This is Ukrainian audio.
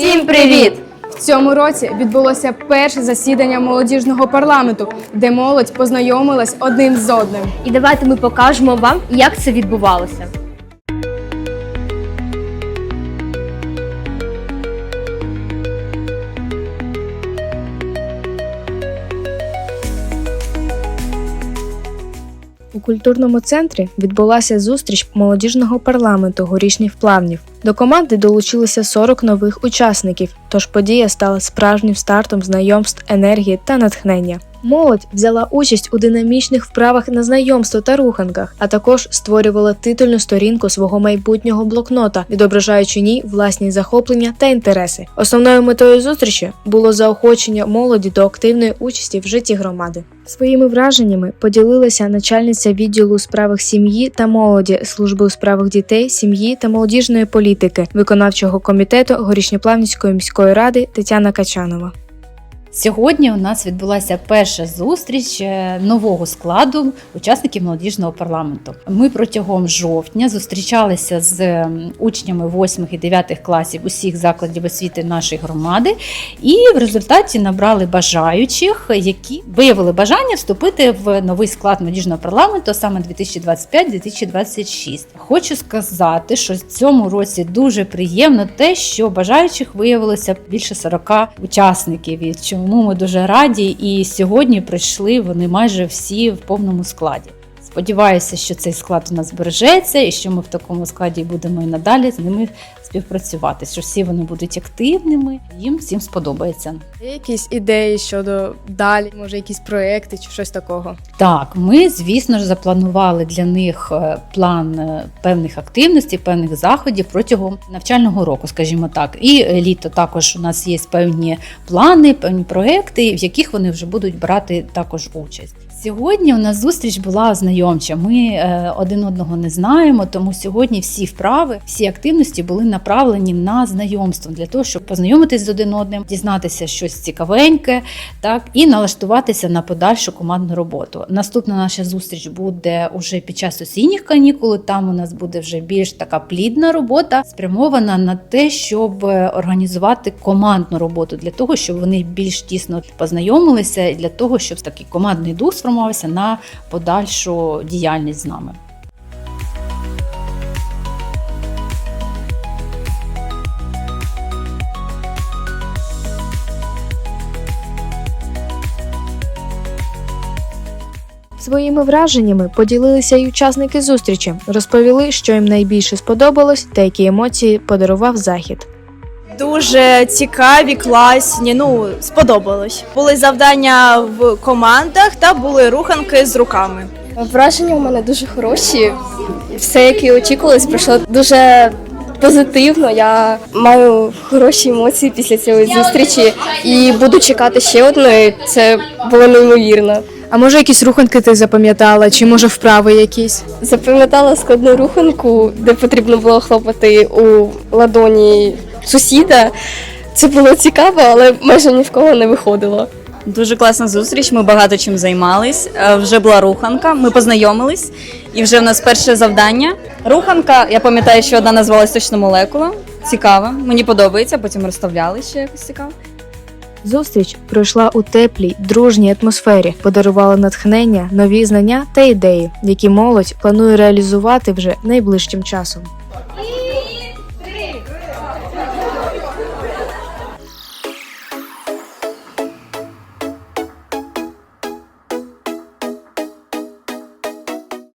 Всім привіт! В цьому році відбулося перше засідання молодіжного парламенту, де молодь познайомилась один з одним. І давайте ми покажемо вам, як це відбувалося. У культурному центрі відбулася зустріч молодіжного парламенту горішніх плавнів. До команди долучилися 40 нових учасників, тож подія стала справжнім стартом знайомств, енергії та натхнення. Молодь взяла участь у динамічних вправах на знайомство та руханках, а також створювала титульну сторінку свого майбутнього блокнота, відображаючи ній власні захоплення та інтереси. Основною метою зустрічі було заохочення молоді до активної участі в житті громади. Своїми враженнями поділилася начальниця відділу у справах сім'ї та молоді служби у справах дітей, сім'ї та молодіжної політики виконавчого комітету Горішньоплавницької міської ради Тетяна Качанова. Сьогодні у нас відбулася перша зустріч е, нового складу учасників молодіжного парламенту. Ми протягом жовтня зустрічалися з учнями 8 і 9 класів усіх закладів освіти нашої громади, і в результаті набрали бажаючих, які виявили бажання вступити в новий склад молодіжного парламенту, саме 2025-2026. Хочу сказати, що в цьому році дуже приємно те, що бажаючих виявилося більше 40 учасників. І чому ми дуже раді. І сьогодні прийшли вони майже всі в повному складі. Сподіваюся, що цей склад у нас збережеться, і що ми в такому складі будемо і надалі з ними співпрацювати. Що всі вони будуть активними, їм всім сподобається. Є якісь ідеї щодо далі, може якісь проекти чи щось такого? Так, ми, звісно ж, запланували для них е, план е, певних активностей, певних заходів протягом навчального року, скажімо так. І е, літо також у нас є певні плани, певні проекти, в яких вони вже будуть брати також участь. Сьогодні у нас зустріч була ознайомча. Ми е, один одного не знаємо, тому сьогодні всі вправи, всі активності були направлені на знайомство для того, щоб познайомитись з один одним, дізнатися щось цікавеньке, так і налаштуватися на подальшу командну роботу. Наступна наша зустріч буде уже під час осінніх канікул. Там у нас буде вже більш така плідна робота, спрямована на те, щоб організувати командну роботу для того, щоб вони більш тісно познайомилися, і для того, щоб такий командний дух сформувався на подальшу діяльність з нами. Своїми враженнями поділилися й учасники зустрічі, розповіли, що їм найбільше сподобалось та які емоції подарував захід. Дуже цікаві, класні. Ну сподобалось. Були завдання в командах та були руханки з руками. Враження у мене дуже хороші. Все, як і очікувалось, пройшло дуже позитивно. Я маю хороші емоції після цієї зустрічі і буду чекати ще одної. Це було неймовірно. А може якісь руханки ти запам'ятала, чи може вправи якісь? Запам'ятала складну руханку, де потрібно було хлопати у ладоні сусіда. Це було цікаво, але майже ні в кого не виходило. Дуже класна зустріч. Ми багато чим займались. Е, Вже була руханка. Ми познайомились, і вже в нас перше завдання. Руханка, я пам'ятаю, що одна називалась точно молекула. Цікава. Мені подобається. Потім розставляли ще якось цікаво. Зустріч пройшла у теплій, дружній атмосфері, подарувала натхнення, нові знання та ідеї, які молодь планує реалізувати вже найближчим часом.